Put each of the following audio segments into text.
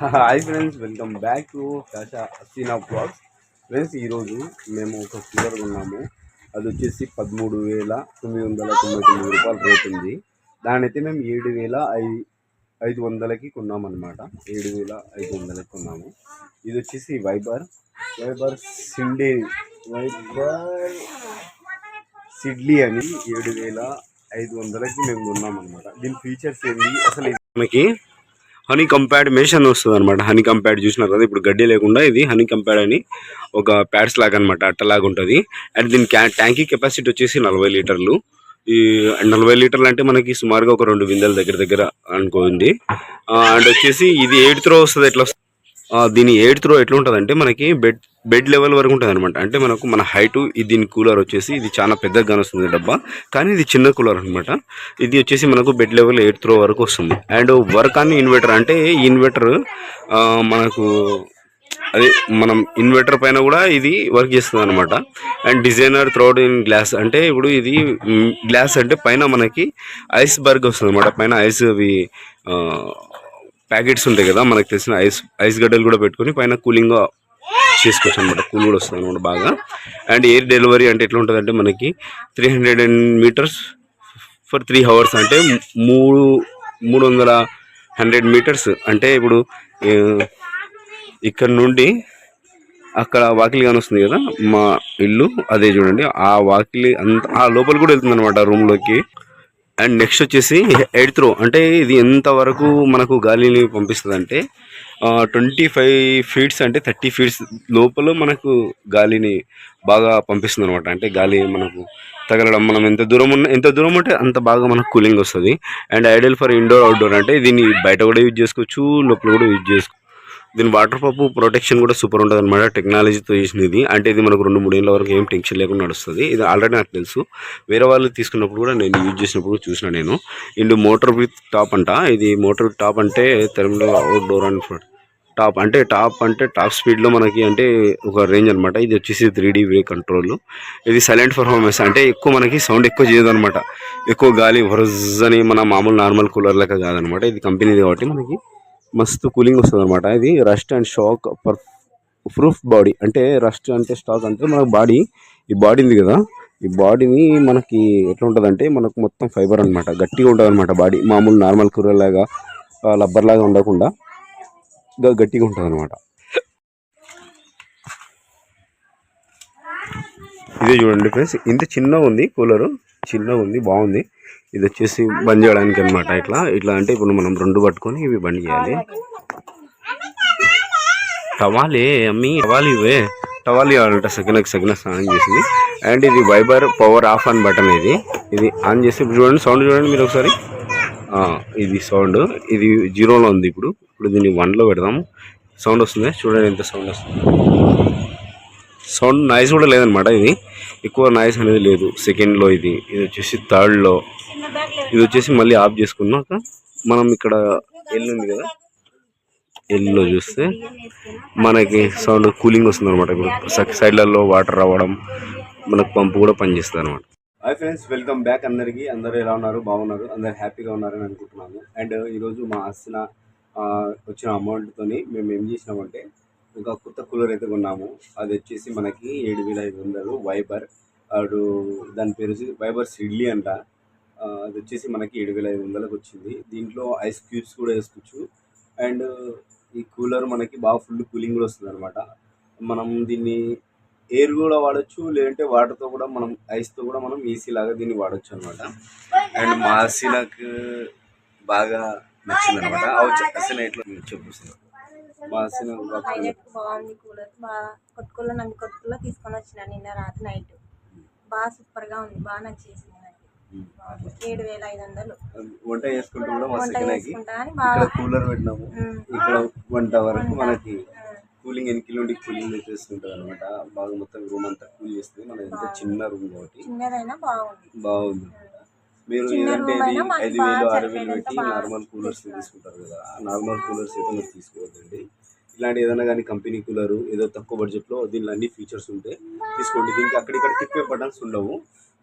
Hi friends welcome back to Kasha Haseena blogs friends ఈరోజు మేము ఒక కూలర్ కొన్నాము. అది వచ్చేసి పదమూడు వేల తొమ్మిది వందల తొంభై తొమ్మిది రూపాయలు రేట్ ఉంది. దాని అయితే మేము ఏడు వేల ఐ ఐదు వందలకి కొన్నామన్నమాట. ఏడు వేల ఐదు వందలకి కొన్నాము. ఇది వచ్చేసి వైబర్ వైబర్ సిండే వైబర్ సిడ్లీ అని ఏడు వేల ఐదు వందలకి మేము కొన్నామన్నమాట. దీని ఫీచర్స్ ఏంటి? అసలు మనకి హనీ కంప్యాడ్ మెష్ అని వస్తుంది అనమాట హనీ కంప్యాడ్ చూసినారు కదా ఇప్పుడు గడ్డి లేకుండా ఇది హనీ కంప్యాడ్ అని ఒక ప్యాడ్స్ లాగా అనమాట అట్టలాగా ఉంటుంది అండ్ దీని ట్యాంకీ కెపాసిటీ వచ్చేసి నలభై లీటర్లు. ఈ నలభై లీటర్లు అంటే మనకి సుమారుగా ఒక రెండు విందల దగ్గర దగ్గర అనుకోండి. అండ్ వచ్చేసి ఇది ఎయిట్ త్రో వస్తుంది ఎట్లా వస్తుంది? దీని ఎయిట్ త్రో ఎట్లా ఉంటుంది అంటే మనకి బెడ్ బెడ్ లెవెల్ వరకు ఉంటుంది అనమాట అంటే మనకు మన హైటు దీని కూలర్ వచ్చేసి ఇది చాలా పెద్దగా కానొస్తుంది డబ్బా. కానీ ఇది చిన్న కూలర్ అనమాట ఇది వచ్చేసి మనకు బెడ్ లెవెల్ ఎయిట్ త్రో వరకు వస్తుంది. అండ్ వర్క్ అని ఇన్వర్టర్ అంటే ఈ ఇన్వర్టర్ మనకు అదే మనం ఇన్వర్టర్ పైన కూడా ఇది వర్క్ చేస్తుంది అనమాట అండ్ డిజైనర్ త్రోడ్ ఇన్ గ్లాస్ అంటే ఇప్పుడు ఇది గ్లాస్ అంటే పైన మనకి ఐస్ బర్గ్ వస్తుంది అనమాట పైన ఐస్ అవి ప్యాకెట్స్ ఉంటాయి కదా మనకు తెలిసిన ఐస్ ఐస్ గడ్డలు కూడా పెట్టుకొని పైన కూలింగ్ చేసుకోవచ్చు అనమాట కూల్ కూడా వస్తుంది అనమాట బాగా. అండ్ ఎయిర్ డెలివరీ అంటే ఎట్లా ఉంటుంది అంటే మనకి three hundred and meters for three hours అంటే మూడు మూడు వందల హండ్రెడ్ మీటర్స్ అంటే ఇప్పుడు ఇక్కడ నుండి అక్కడ వాకిలి కానొస్తుంది కదా మా ఇల్లు అదే చూడండి. ఆ వాకిలి అంత ఆ లోపల కూడా వెళ్తుంది అనమాట రూమ్లోకి అండ్ నెక్స్ట్ వచ్చేసి హెడ్ త్రో అంటే ఇది ఎంతవరకు మనకు గాలిని పంపిస్తుంది అంటే ట్వంటీ ఫైవ్ ఫీట్స్ అంటే థర్టీ ఫీట్స్ లోపల మనకు గాలిని బాగా పంపిస్తుంది అనమాట అంటే గాలి మనకు తగలడం మనం ఎంత దూరం ఉన్న ఎంత దూరం ఉంటే అంత బాగా మనకు కూలింగ్ వస్తుంది. And ideal for indoor outdoor. అంటే దీన్ని బయట కూడా యూజ్ చేసుకోవచ్చు లోపల కూడా యూజ్ చేసుకోవచ్చు దీని వాటర్ పంపు ప్రొటెక్షన్ కూడా సూపర్ ఉంటుంది అనమాట టెక్నాలజీతో చేసింది ఇది అంటే ఇది మనకు రెండు మూడు ఏళ్ళ వరకు ఏం టెన్షన్ లేకుండా నడుస్తుంది. ఇది ఆల్రెడీ నాకు తెలుసు. వేరే వాళ్ళు తీసుకున్నప్పుడు కూడా నేను యూజ్ చేసినప్పుడు చూసిన నేను. ఇండు మోటార్ విత్ టాప్ అంట. ఇది మోటార్ టాప్ అంటే తెలుగులో అవుట్డోర్ అండ్ ఫ్రంట్ టాప్ అంటే టాప్ అంటే టాప్ స్పీడ్లో మనకి అంటే ఒక రేంజ్ అనమాట ఇది వచ్చేసి త్రీ డీ వే కంట్రోల్. ఇది సైలెంట్ పర్ఫార్మెన్స్ అంటే ఎక్కువ మనకి సౌండ్ ఎక్కువ చేయదు అనమాట ఎక్కువ గాలి వరజ్ అని మన మామూలు నార్మల్ కూలర్ లెక్క కాదనమాట ఇది కంపెనీది కాబట్టి మనకి మస్తు కూలింగ్ వస్తుంది అనమాట ఇది రస్ట్ అండ్ షాక్ పర్ ప్రూఫ్ బాడీ. అంటే రస్ట్ అంటే స్టాక్ అంటే మన బాడీ ఈ బాడీ ఉంది కదా ఈ బాడీని మనకి ఎట్లా ఉంటుంది అంటే మనకు మొత్తం ఫైబర్ అనమాట గట్టిగా ఉంటుంది అనమాట బాడీ. మామూలు నార్మల్ కూరలాగా లాగా లాగా ఉండకుండా ఇంకా గట్టిగా ఉంటుంది అనమాట ఇదే చూడండి ఫ్రెండ్స్. ఇంత చిన్నగా ఉంది కూలరు. చిన్నగా ఉంది బాగుంది. ఇది వచ్చేసి బంద్ చేయడానికి అనమాట ఇట్లా ఇట్లా అంటే ఇప్పుడు మనం రెండు పట్టుకొని ఇవి బంద్ చేయాలి. టవాలి అమ్మి టవాలి ఇవే. టవాలి కావాలంట సెకండ్ సెకండ్ స్నానం చేసింది. అండ్ ఇది వైబర్ పవర్ ఆఫ్ ఆన్ బటన్ ఇది. ఇది ఆన్ చేసి ఇప్పుడు చూడండి సౌండ్ చూడండి మీరు ఒకసారి. ఇది సౌండ్. ఇది జీరోలో ఉంది ఇప్పుడు. ఇప్పుడు దీన్ని వన్లో పెడదాము. సౌండ్ వస్తుంది? చూడండి ఎంత సౌండ్ వస్తుంది. సౌండ్ నాయిస్ కూడా లేదనమాట ఇది. ఎక్కువ నాయిస్ అనేది లేదు. సెకండ్లో ఇది. ఇది వచ్చేసి థర్డ్లో ఇది వచ్చేసి మళ్ళీ ఆఫ్ చేసుకున్నాక మనం ఇక్కడ ఎల్ ఉంది కదా? ఎల్లో చూస్తే మనకి సౌండ్ కూలింగ్ వస్తుంది అనమాట ఇప్పుడు సైడ్లలో వాటర్ రావడం మనకు పంపు కూడా పనిచేస్తుంది అనమాట హాయ్ ఫ్రెండ్స్ వెల్కమ్ బ్యాక్ అందరికీ. అందరూ ఎలా ఉన్నారు? బాగున్నారు. అందరు హ్యాపీగా ఉన్నారని అనుకుంటున్నాను. అండ్ ఈరోజు మా అసిన వచ్చిన అమౌంట్తోని మేము ఏం చేసినామంటే ఇంకా కొత్త కూలర్ అయితే కొన్నాము. అది వచ్చేసి మనకి ఏడు వేల ఐదు వందలు వైబర్ అడు దాని పేరు వచ్చి వైబర్ సిడ్లీ అంట. అది వచ్చేసి మనకి ఏడు వేల ఐదు వందలకు వచ్చింది. దీంట్లో ఐస్ క్యూబ్స్ కూడా వేసుకోవచ్చు. అండ్ ఈ కూలర్ మనకి బాగా ఫుల్ కూలింగ్ కూడా వస్తుంది అనమాట మనం దీన్ని ఎయిర్ కూడా వాడచ్చు లేదంటే వాటర్తో కూడా మనం ఐస్తో కూడా మనం ఏసీ లాగా దీన్ని వాడచ్చు అనమాట అండ్ మా అసీనాకు బాగా నచ్చింది అనమాట అసలు ఎట్లా? చూపిస్తుంది హైలైట్ బాగుంది కూలర్ బాగా కొట్టుకుల్లో నంది కొట్టుకుల్లో తీసుకొని వచ్చిన నిన్న రాత్రి నైట్. బాగా సూపర్గా ఉంది బాగా నచ్చేసింది. ఏడు వేల ఐదు వందలు. వంట చేసుకుంటూ కూడా వంట చేసుకుంటా అని బాగా కూలర్ పెట్టినాము. ఇక్కడ వంట వరకు మనకి. కూలింగ్ ఎనికిలో నుండి కూలింగ్ చేస్తుంటుంది అనమాట బాగా మొత్తం రూమ్ అంతా కూల్ చేస్తుంది. మన ఎంత చిన్న రూమ్ కాబట్టి. చిన్నదైనా బాగుంది. బాగుంది. మీరు మనకి ఐదు వేలు ఆరు వేలు పెట్టి నార్మల్ కూలర్స్ తీసుకుంటారు కదా. ఆ నార్మల్ కూలర్స్ అయితే మీరు తీసుకోవద్దండి. ఇలాంటి ఏదైనా కానీ కంపెనీ కూలర్ ఏదో తక్కువ బడ్జెట్లో దీనిలో అన్ని ఫీచర్స్ ఉంటాయి తీసుకోండి. దీనికి అక్కడిక్కడ తిప్పే బటన్స్ ఉండవు.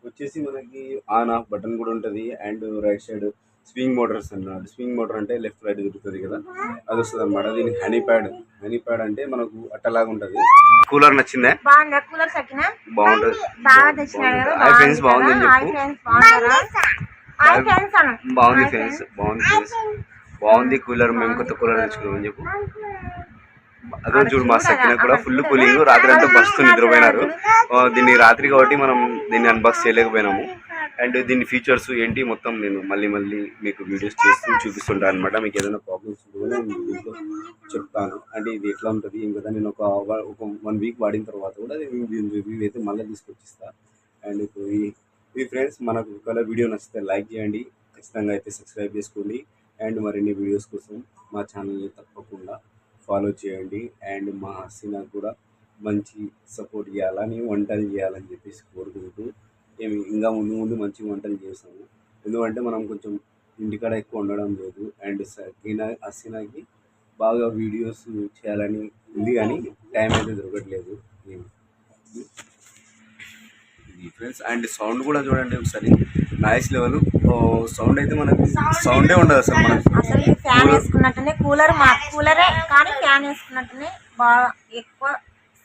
వచ్చేసి మనకి ఆన్ ఆఫ్ బటన్ కూడా ఉంటుంది. And right side swing motors అన్నాడు. స్వింగ్ మోటార్ అంటే లెఫ్ట్ రైట్ తిరుగుతుంది కదా అది వస్తుంది అనమాట దీనికి హనీ ప్యాడ్. హనీ ప్యాడ్ అంటే మనకు అట్టలాగా ఉంటుంది. కూలర్ నచ్చిందే? బాగుందా? కూలర్ సకినా బాగుంటుంది. ఫ్రెండ్స్ బాగుంది చెప్పు. బాగుంది ఫ్రెండ్స్ బాగుంది ఫ్రెండ్స్ బాగుంది కూలర్ మేము కొత్త కూలర్ తెచ్చుకున్నామని చెప్పు. అదే చూడు మా సక్కిన కూడా ఫుల్ కూలింగ్ రాత్రి అంతా బస్సు నిద్రపోయినారు. దీన్ని రాత్రి కాబట్టి మనం దీన్ని అన్బాక్స్ చేయలేకపోయినాము. అండ్ దీని ఫీచర్స్ ఏంటి? మొత్తం నేను మళ్ళీ మళ్ళీ మీకు వీడియోస్ చేస్తూ చూపిస్తుంటాను అనమాట మీకు ఏదైనా ప్రాబ్లమ్స్ కూడా దీంట్లో చెప్తాను. అంటే ఇది ఎట్లా ఉంటుంది ఏం కదా నేను ఒక ఒక వన్ వీక్ వాడిన తర్వాత కూడా నేను దీని రివ్యూ అయితే మళ్ళీ తీసుకొచ్చిస్తాను అండ్ ఇప్పుడు ఈ ఫ్రెండ్స్ మనకు ఒకవేళ వీడియో నచ్చితే లైక్ చేయండి. ఖచ్చితంగా అయితే సబ్స్క్రైబ్ చేసుకోండి. అండ్ మరిన్ని వీడియోస్ కోసం మా ఛానల్ని తప్పకుండా ఫాలో చేయండి. అండ్ మా సినిమా కూడా మంచి సపోర్ట్ చేయాలని వంటలు చేయాలని చెప్పేసి కోరుకుంటూ మేము ఇంకా ముందు ముందు మంచి వంటలు చేస్తాము. ఎందుకంటే మనం కొంచెం ఇంటికాడ ఎక్కువ ఉండడం లేదు. అండ్ సకీనా హసీనాకి బాగా వీడియోస్ చేయాలని ఉంది కానీ టైం అయితే దొరకట్లేదు. ఫ్రెండ్స్ అండ్ సౌండ్ కూడా చూడండి ఒకసారి. Noise level. సౌండ్ అయితే మనకు సౌండే ఉండదు అసలు మనకు. అసలు ఫ్యాన్ వేసుకున్నట్టునే కూలర్ మా కూలరే కానీ ఫ్యాన్ వేసుకున్నట్టునే బాగా ఎక్కువ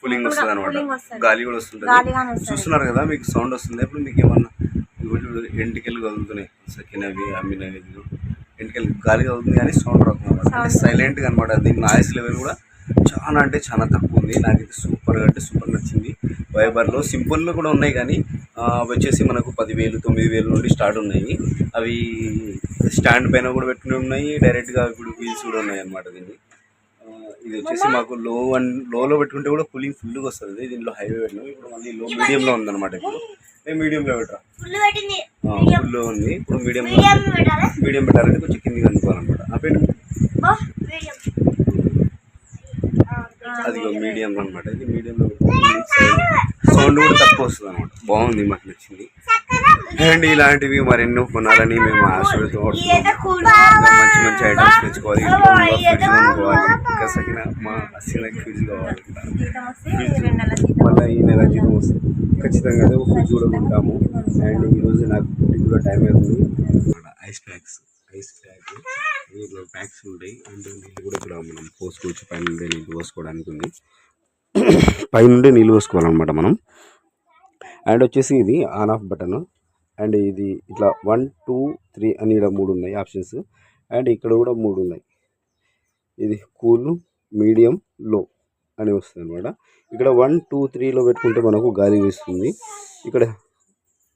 కూలింగ్ వస్తుంది. అనమాట గాలి కూడా వస్తుంటుంది. చూస్తున్నారు కదా మీకు సౌండ్ వస్తుంది. ఇప్పుడు మీకు ఏమన్నా ఎంటికలు కదులుతున్నాయి. సకినవి అమ్మినవి ఎంటికలు గాలి కదులుతుంది కానీ సౌండ్ రాకుండా అంటే సైలెంట్గా అనమాట దీని నాయిస్ లెవెల్ కూడా చాలా అంటే చాలా తక్కువ ఉంది. నాకు ఇది సూపర్ అంటే సూపర్ నచ్చింది. వైబర్లో సింపుల్లో కూడా ఉన్నాయి కానీ అవి వచ్చేసి మనకు పదివేలు తొమ్మిది వేలు నుండి స్టార్ట్ ఉన్నాయి. అవి స్టాండ్ పైన కూడా పెట్టుకుని ఉన్నాయి. డైరెక్ట్గా ఇప్పుడు వీల్స్ కూడా ఉన్నాయి అనమాట దీన్ని. ఇది వచ్చేసి మాకు లో వన్ లోలో పెట్టుకుంటే కూడా కూలింగ్ ఫుల్గా వస్తుంది. దీనిలో హైవే పెట్టినాం. ఇప్పుడు మళ్ళీ లో మీడియంలో ఉందన్నమాట ఇప్పుడు. నేను మీడియంలో పెట్టరా? ఫుల్లో ఉంది. ఇప్పుడు మీడియం మీడియం పెట్టాలా? మీడియం పెట్టాలంటే కొంచెం కిందికి అందుకోవాలన్నమాట ఆ మీడియం అది మీడియం అనమాట ఇది మీడియంలో సౌండ్ కూడా తక్కువ వస్తుంది అనమాట బాగుంది మాకు నచ్చింది. అండ్ ఇలాంటివి మరెన్నో కొనాలని మేము ఆశతో మంచి మంచి ఐటమ్స్ తెచ్చుకోవాలి. ఇంట్లో ఫ్రిడ్జ్ కొనుక్కోవాలి ఇంకా సగిన మా అసలు ఫ్రిడ్జ్ కావాలి. మళ్ళీ ఈ నెల జీతం వస్తుంది ఖచ్చితంగా ఫ్రిడ్జ్ కూడా కొంటాము. అండ్ ఈరోజు నాకు ఫుడ్ కూడా టైం అవుతుంది ఐస్ ప్యాక్స్ ఐస్ ప్యాక్ దీంట్లో ప్యాక్స్ ఉంటాయి. అండ్ నీళ్ళు కూడా ఇక్కడ మనం పోసుకోవచ్చు పైన నుండి నీళ్ళు పోసుకోవడానికి ఉంది. పైనుండి నీళ్ళు పోసుకోవాలన్నమాట మనం. అండ్ వచ్చేసి ఇది ఆన్ ఆఫ్ బటన్ అండ్ ఇది ఇట్లా వన్ టూ త్రీ అని ఇక్కడ మూడు ఉన్నాయి ఆప్షన్స్. అండ్ ఇక్కడ కూడా మూడు ఉన్నాయి. ఇది కూల్ మీడియం లో అని వస్తుంది అనమాట ఇక్కడ వన్ టూ త్రీలో పెట్టుకుంటే మనకు గాలి వీస్తుంది. ఇక్కడ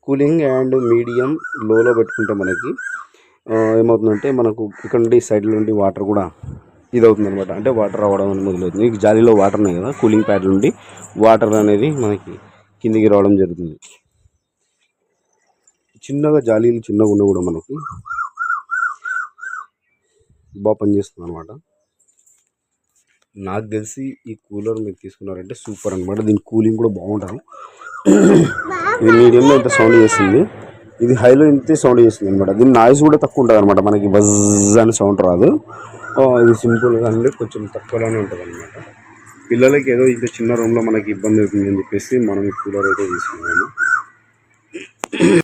కూలింగ్ అండ్ మీడియం లోలో పెట్టుకుంటే మనకి ఏమవుతుందంటే మనకు ఇక్కడ నుండి సైడ్ నుండి వాటర్ కూడా ఇది అవుతుంది అనమాట అంటే వాటర్ రావడం అనేది మొదలవుతుంది. ఈ జాలీలో వాటర్ ఉన్నాయి కదా కూలింగ్ ప్యాడ్ నుండి వాటర్ అనేది మనకి కిందికి రావడం జరుగుతుంది. చిన్నగా జాలీలు చిన్నగా ఉన్నా కూడా మనకి. బాగా పనిచేస్తుంది అనమాట నాకు తెలిసి ఈ కూలర్ మీరు తీసుకున్నారంటే సూపర్ అనమాట దీని కూలింగ్ కూడా బాగుంటాను. ఇది మీడియంలో ఇంత సౌండ్ చేస్తుంది? ఇది హైలో ఇంతే సౌండ్ చేస్తుంది అనమాట దీని నాయిస్ కూడా తక్కువ ఉంటుంది అనమాట మనకి బజ్ అని సౌండ్ రాదు. ఇది సింపుల్గా అంటే కొంచెం తక్కువలోనే ఉంటుంది అనమాట పిల్లలకి ఏదో ఇంత చిన్న రూమ్లో మనకి ఇబ్బంది అవుతుంది అని చెప్పేసి మనం ఈ కూలర్ అయితే తీసుకున్నాము.